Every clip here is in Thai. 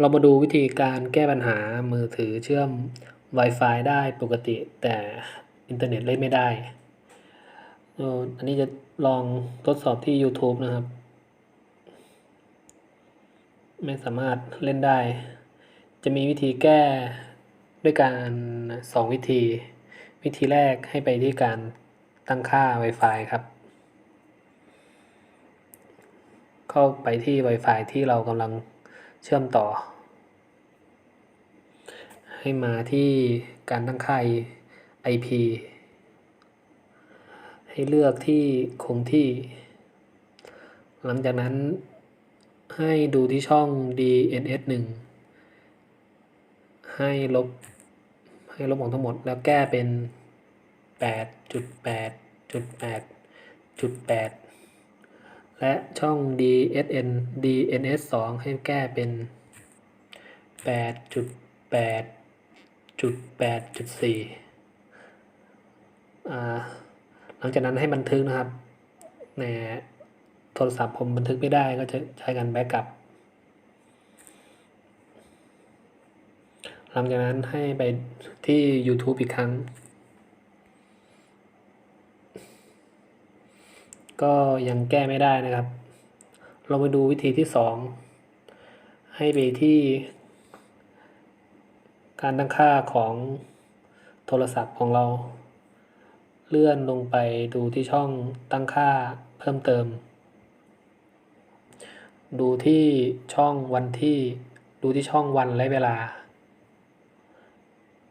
เรามาดูวิธีการแก้ปัญหามือถือเชื่อม Wi-Fi ได้ปกติ แต่อินเทอร์เน็ตเล่นไม่ได้ อันนี้จะลองทดสอบที่ YouTube นะครับ ไม่สามารถเล่นได้ จะมีวิธีแก้ด้วยการสองวิธี วิธีแรกให้ไปที่การตั้งค่า Wi-Fi ครับ เข้าไปที่ Wi-Fi ที่เรากำลัง เชื่อมต่อ ให้มาที่การตั้งค่า IP ให้เลือกที่คงที่ หลังจากนั้นให้ดูที่ช่อง DNS 1 ให้ลบ ให้ลบออกทั้งหมดแล้วแก้เป็น 8.8.8.8 และช่อง DSN DNS 2 ให้แก้เป็น 8.8.8.4อ่าหลังจากนั้นให้บันทึกนะครับในโทรศัพท์ผมบันทึกไม่ได้ก็จะใช้การแบ็กอัพหลังจากนั้นให้ไปที่ YouTube อีกครั้ง ก็ยังแก้ไม่ได้นะครับ เรามาดูวิธีที่สองให้ไปที่การตั้งค่าของโทรศัพท์ของเรา เลื่อนลงไปดูที่ช่องตั้งค่าเพิ่มเติม ดูที่ช่องวันที่ดูที่ช่องวันและเวลา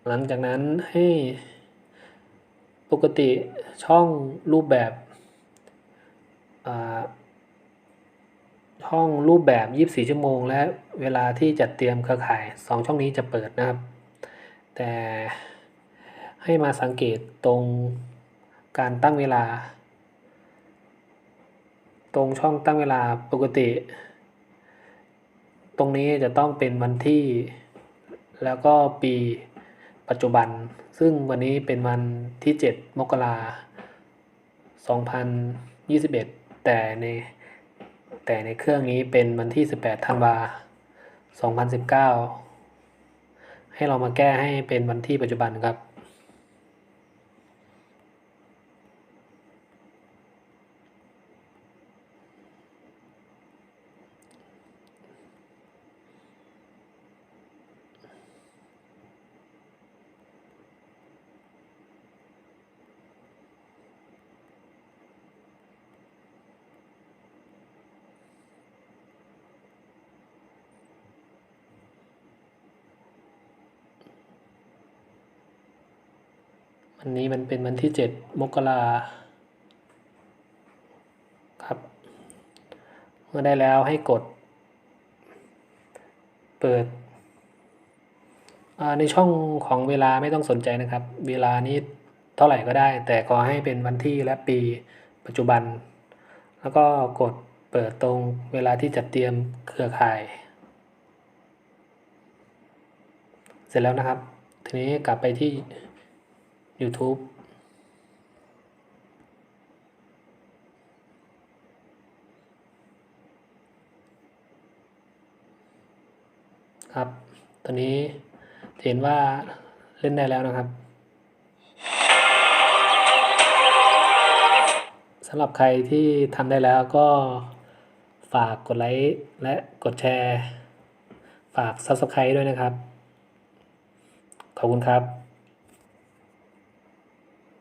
หลังจากนั้นให้ปกติช่องรูปแบบ ช่องรูปแบบ 24 ชั่วโมง และเวลาที่จัดเตรียมเครือข่าย 2 ช่องนี้จะเปิดนะครับ แต่ให้มาสังเกตตรงการตั้งเวลา ตรงช่องตั้งเวลาปกติ ตรงนี้จะต้องเป็นวันที่แล้วก็ปีปัจจุบัน ซึ่งวันนี้เป็นวันที่ 7 มกราคม2021 แต่ในแต่ในเครื่องนี้เป็นวันที่ 18 ธันวา 2019 ให้เรามาแก้ให้เป็นวันที่ปัจจุบันครับันนี้มันเป็นวันที่เจ็ดมกราครับ เมื่อได้แล้วให้กด เปิด ในช่องของเวลาไม่ต้องสนใจนะครับ เวลานี้เท่าไหร่ก็ได้ แต่ขอให้เป็นวันที่และปีปัจจุบัน แล้วก็กดเปิดตรงเวลาที่จัดเตรียมเครือข่าย เสร็จแล้วนะครับ ทีนี้กลับไปที่ YouTube ครับ ตอนนี้เห็นว่าเล่นได้แล้วนะครับสำหรับใครที่ทำได้แล้วก็ฝากกดไลค์และกดแชร์ ฝาก Subscribe ด้วยนะครับ ขอบคุณครับ